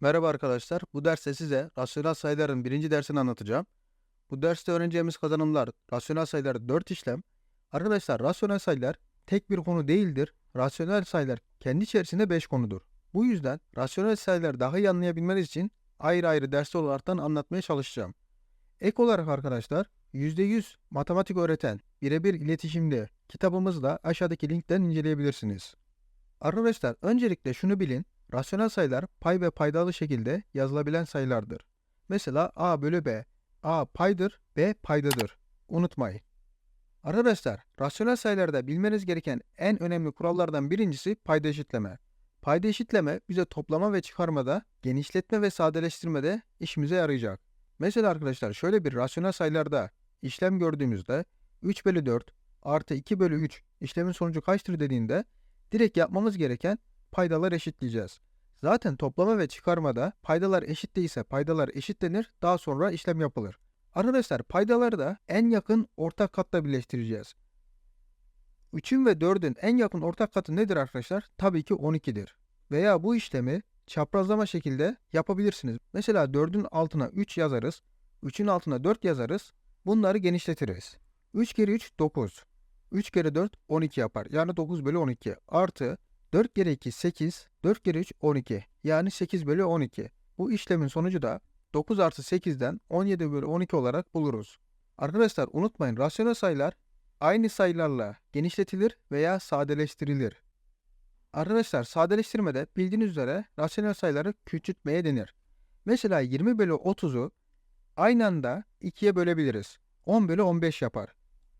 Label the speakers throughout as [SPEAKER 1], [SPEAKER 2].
[SPEAKER 1] Merhaba arkadaşlar. Bu derste size rasyonel sayıların birinci dersini anlatacağım. Bu derste öğreneceğimiz kazanımlar rasyonel sayılar 4 işlem. Arkadaşlar rasyonel sayılar tek bir konu değildir. Rasyonel sayılar kendi içerisinde 5 konudur. Bu yüzden rasyonel sayıları daha iyi anlayabilmeniz için ayrı ayrı dersler olaraktan anlatmaya çalışacağım. Ek olarak arkadaşlar %100 matematik öğreten birebir iletişimde kitabımızda aşağıdaki linkten inceleyebilirsiniz. Arkadaşlar öncelikle şunu bilin. Rasyonel sayılar pay ve paydalı şekilde yazılabilen sayılardır. Mesela a bölü b. a paydır, b paydadır. Unutmayın. Arkadaşlar, rasyonel sayılarda bilmeniz gereken en önemli kurallardan birincisi payda eşitleme. Payda eşitleme bize toplama ve çıkarmada, genişletme ve sadeleştirmede işimize yarayacak. Mesela arkadaşlar şöyle bir rasyonel sayılarda işlem gördüğümüzde 3 bölü 4 artı 2 bölü 3 işlemin sonucu kaçtır dediğinde direkt yapmamız gereken paydalar eşitleyeceğiz. Zaten toplama ve çıkarmada paydalar eşit değilse paydalar eşitlenir, daha sonra işlem yapılır. Arkadaşlar paydaları da en yakın ortak katla birleştireceğiz. 3'ün ve 4'ün en yakın ortak katı nedir arkadaşlar? Tabii ki 12'dir. Veya bu işlemi çaprazlama şekilde yapabilirsiniz. Mesela 4'ün altına 3 yazarız. 3'ün altına 4 yazarız. Bunları genişletiriz. 3 kere 3 9. 3 kere 4 12 yapar. Yani 9 bölü 12. Artı 4 kere 2 8, 4 kere 3 12. Yani 8 bölü 12. Bu işlemin sonucu da 9 artı 8'den 17 bölü 12 olarak buluruz. Arkadaşlar unutmayın rasyonel sayılar aynı sayılarla genişletilir veya sadeleştirilir. Arkadaşlar sadeleştirmede bildiğiniz üzere rasyonel sayıları küçültmeye denir. Mesela 20 bölü 30'u aynı anda 2'ye bölebiliriz. 10 bölü 15 yapar.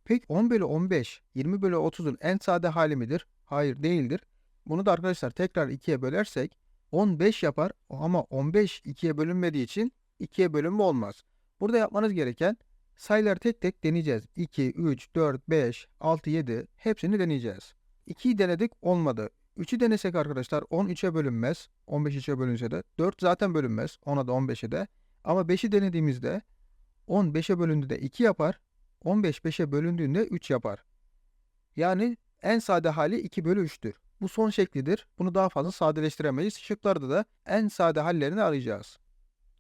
[SPEAKER 1] Peki 10 bölü 15, 20 bölü 30'un en sade hali midir? Hayır değildir. Bunu da arkadaşlar tekrar 2'ye bölersek 15 yapar ama 15 2'ye bölünmediği için 2'ye bölünme olmaz. Burada yapmanız gereken sayıları tek tek deneyeceğiz. 2, 3, 4, 5, 6, 7 hepsini deneyeceğiz. 2'yi denedik olmadı. 3'ü denesek arkadaşlar 10 3'e bölünmez. 15 3'e bölünse de 4 zaten bölünmez. 10'a da 15'e de. Ama 5'i denediğimizde 10 5'e bölündüğünde 2 yapar. 15 5'e bölündüğünde 3 yapar. Yani en sade hali 2 bölü 3'tür. Bu son şeklidir. Bunu daha fazla sadeleştiremeyiz. Şıklarda da en sade hallerini arayacağız.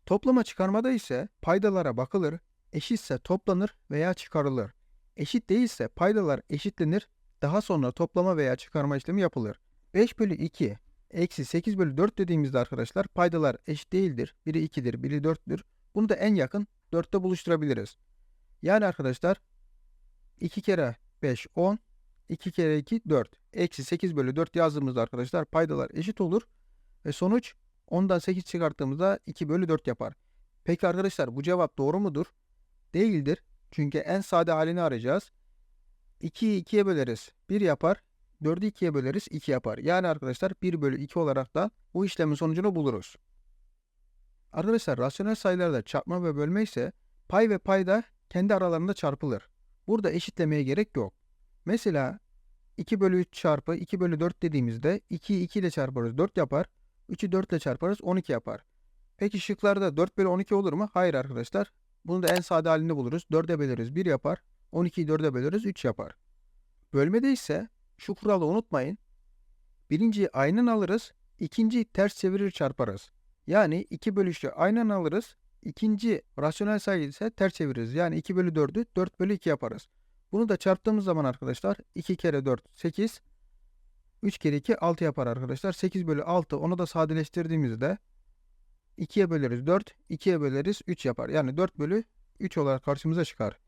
[SPEAKER 1] Toplama çıkarmada ise paydalara bakılır, eşitse toplanır veya çıkarılır. Eşit değilse paydalar eşitlenir, daha sonra toplama veya çıkarma işlemi yapılır. 5 bölü 2 eksi 8 bölü 4 dediğimizde arkadaşlar paydalar eşit değildir. Biri 2'dir, biri 4'tür. Bunu da en yakın 4'te buluşturabiliriz. Yani arkadaşlar 2 kere 5 10, 2 kere 2 4. Eksi 8 bölü 4 yazdığımızda arkadaşlar paydalar eşit olur. Ve sonuç 10'dan 8 çıkarttığımızda 2 bölü 4 yapar. Peki arkadaşlar bu cevap doğru mudur? Değildir. Çünkü en sade halini arayacağız. 2'yi 2'ye böleriz. 1 yapar. 4'ü 2'ye böleriz. 2 yapar. Yani arkadaşlar 1 bölü 2 olarak da bu işlemin sonucunu buluruz. Arkadaşlar rasyonel sayılarda çarpma ve bölme ise pay ve payda kendi aralarında çarpılır. Burada eşitlemeye gerek yok. Mesela 2 bölü 3 çarpı 2 bölü 4 dediğimizde 2'yi 2 ile çarparız 4 yapar. 3'ü 4 ile çarparız 12 yapar. Peki şıklarda 4 bölü 12 olur mu? Hayır arkadaşlar. Bunu da en sade halini buluruz. 4'e böleriz 1 yapar. 12'yi 4'e böleriz 3 yapar. Bölmede ise şu kuralı unutmayın. Birinciyi aynen alırız. ikinciyi ters çevirir çarparız. Yani 2 bölü 3'ü aynen alırız. İkinci rasyonel sayı ise ters çeviririz. Yani 2 bölü 4'ü 4 bölü 2 yaparız. Bunu da çarptığımız zaman arkadaşlar 2 kere 4 8 3 kere 2 6 yapar arkadaşlar. 8 bölü 6 onu da sadeleştirdiğimizde 2'ye böleriz 4 2'ye böleriz 3 yapar. Yani 4 bölü 3 olarak karşımıza çıkar.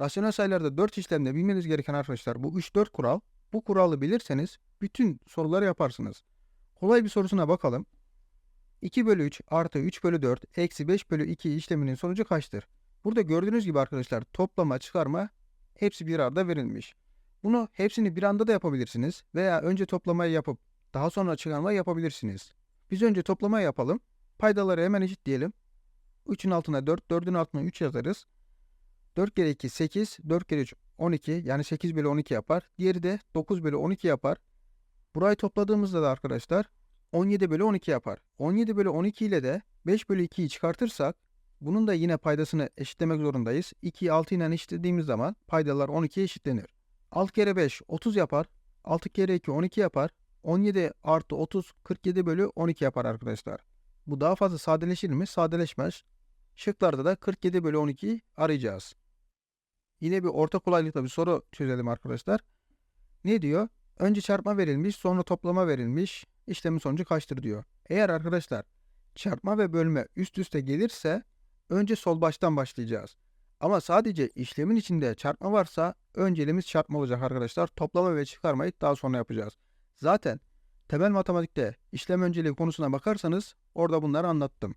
[SPEAKER 1] Rasyonel sayılarda 4 işlemde bilmeniz gereken arkadaşlar bu 3-4 kural. Bu kuralı bilirseniz bütün soruları yaparsınız. Kolay bir sorusuna bakalım. 2 bölü 3 artı 3 bölü 4 eksi 5 bölü 2 işleminin sonucu kaçtır? Burada gördüğünüz gibi arkadaşlar toplama, çıkarma hepsi bir arada verilmiş. Bunu hepsini bir anda da yapabilirsiniz veya önce toplamayı yapıp daha sonra çıkarmayı yapabilirsiniz. Biz önce toplamayı yapalım. Paydaları hemen eşit diyelim. 3'ün altına 4, 4'ün altına 3 yazarız. 4 kere 2 8, 4 kere 3 12 yani 8 bölü 12 yapar. Diğeri de 9 bölü 12 yapar. Burayı topladığımızda da arkadaşlar 17 bölü 12 yapar. 17 bölü 12 ile de 5 bölü 2'yi çıkartırsak bunun da yine paydasını eşitlemek zorundayız. 2'yi 6 ile eşitlediğimiz zaman paydalar 12'ye eşitlenir. 6 kere 5 30 yapar. 6 kere 2 12 yapar. 17 artı 30 47 bölü 12 yapar arkadaşlar. Bu daha fazla sadeleşir mi? Sadeleşmez. Şıklarda da 47 bölü 12'yi arayacağız. Yine bir orta kolaylıkta bir soru çözelim arkadaşlar. Ne diyor? Önce çarpma verilmiş, sonra toplama verilmiş. İşlemin sonucu kaçtır diyor. Eğer arkadaşlar çarpma ve bölme üst üste gelirse önce sol baştan başlayacağız. Ama sadece işlemin içinde çarpma varsa önceliğimiz çarpma olacak arkadaşlar. Toplama ve çıkarmayı daha sonra yapacağız. Zaten temel matematikte işlem önceliği konusuna bakarsanız orada bunları anlattım.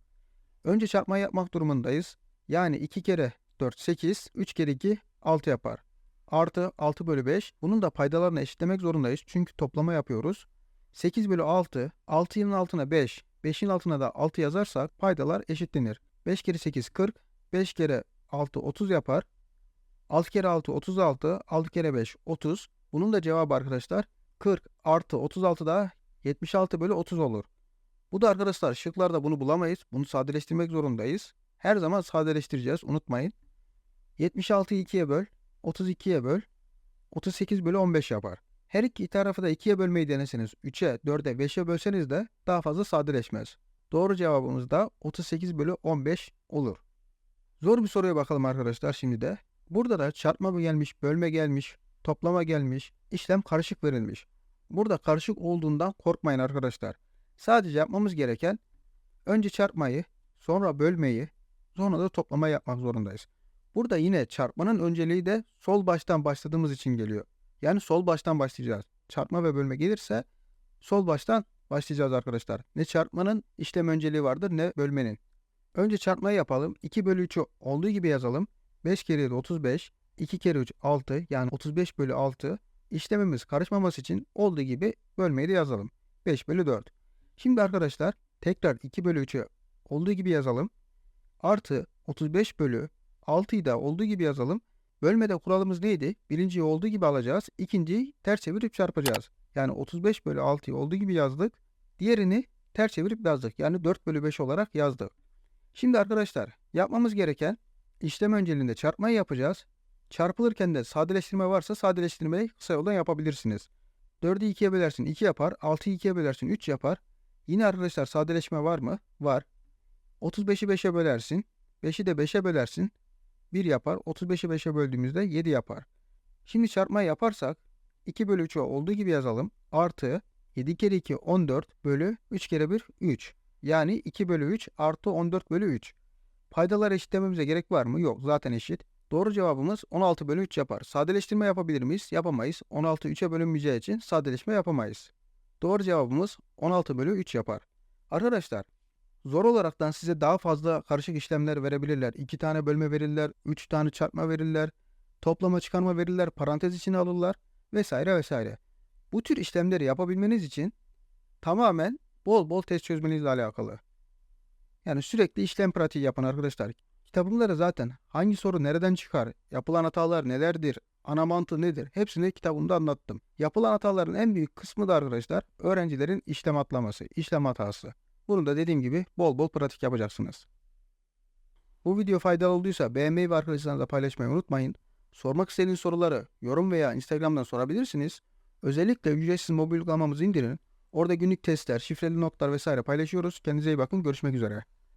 [SPEAKER 1] Önce çarpma yapmak durumundayız. Yani 2 kere 4 8, 3 kere 2 6 yapar. Artı 6 bölü 5. Bunun da paydalarını eşitlemek zorundayız. Çünkü toplama yapıyoruz. 8 bölü 6. 6'nın altına 5. 5'in altına da 6 yazarsak paydalar eşitlenir. 5 kere 8 40. 5 kere 6 30 yapar. 6 kere 6 36. 6 kere 5 30. Bunun da cevabı arkadaşlar 40 artı 36 da 76 bölü 30 olur. Bu da arkadaşlar şıklarda bunu bulamayız. Bunu sadeleştirmek zorundayız. Her zaman sadeleştireceğiz unutmayın. 76'yı 2'ye böl. 32'ye böl. 38 bölü 15 yapar. Her iki tarafı da 2'ye bölmeyi deneseniz 3'e, 4'e, 5'e bölseniz de daha fazla sadeleşmez. Doğru cevabımız da 38 bölü 15 olur. Zor bir soruya bakalım arkadaşlar şimdi de. Burada da çarpma mı gelmiş, bölme gelmiş, toplama gelmiş, işlem karışık verilmiş. Burada karışık olduğundan korkmayın arkadaşlar. Sadece yapmamız gereken önce çarpmayı, sonra bölmeyi, sonra da toplama yapmak zorundayız. Burada yine çarpmanın önceliği de sol baştan başladığımız için geliyor. Yani sol baştan başlayacağız. Çarpma ve bölme gelirse sol baştan başlayacağız arkadaşlar. Ne çarpmanın işlem önceliği vardır ne bölmenin. Önce çarpmayı yapalım. 2 bölü 3'ü olduğu gibi yazalım. 5 kere 7 35. 2 kere 3 6 yani 35 bölü 6. İşlemimiz karışmaması için olduğu gibi bölmeyi de yazalım. 5 bölü 4. Şimdi arkadaşlar tekrar 2 bölü 3'ü olduğu gibi yazalım. Artı 35 bölü 6'yı da olduğu gibi yazalım. Bölmede kuralımız neydi? Birinciyi olduğu gibi alacağız. İkinciyi ters çevirip çarpacağız. Yani 35 bölü 6'yı olduğu gibi yazdık. Diğerini ters çevirip yazdık. Yani 4 bölü 5 olarak yazdık. Şimdi arkadaşlar yapmamız gereken işlem önceliğinde çarpmayı yapacağız. Çarpılırken de sadeleştirme varsa sadeleştirmeyi kısa yoldan yapabilirsiniz. 4'ü 2'ye bölersin 2 yapar. 6'yı 2'ye bölersin 3 yapar. Yine arkadaşlar sadeleşme var mı? Var. 35'i 5'e bölersin. 5'i de 5'e bölersin. 1 yapar. 35'i 5'e böldüğümüzde 7 yapar. Şimdi çarpmayı yaparsak 2 bölü 3'ü olduğu gibi yazalım. Artı 7 kere 2 14 bölü 3 kere 1 3. Yani 2 bölü 3 artı 14 bölü 3. Paydalar eşitlememize gerek var mı? Yok zaten eşit. Doğru cevabımız 16 bölü 3 yapar. Sadeleştirme yapabilir miyiz? Yapamayız. 16 3'e bölünmeyeceği için sadeleşme yapamayız. Doğru cevabımız 16 bölü 3 yapar. Arkadaşlar zor olaraktan size daha fazla karışık işlemler verebilirler. 2 tane bölme verirler, 3 tane çarpma verirler, toplama çıkarma verirler, parantez içine alırlar vesaire vesaire. Bu tür işlemleri yapabilmeniz için tamamen bol bol test çözmenizle alakalı. Yani sürekli işlem pratiği yapın arkadaşlar. Kitabımda da zaten hangi soru nereden çıkar, yapılan hatalar nelerdir, ana mantığı nedir hepsini kitabımda anlattım. Yapılan hataların en büyük kısmı da arkadaşlar öğrencilerin işlem atlaması, işlem hatası. Bunu da dediğim gibi bol bol pratik yapacaksınız. Bu video faydalı olduysa beğenmeyi ve arkadaşlarınızla paylaşmayı unutmayın. Sormak istediğiniz soruları yorum veya Instagram'dan sorabilirsiniz. Özellikle ücretsiz mobil uygulamamızı indirin. Orada günlük testler, şifreli notlar vesaire paylaşıyoruz. Kendinize iyi bakın. Görüşmek üzere.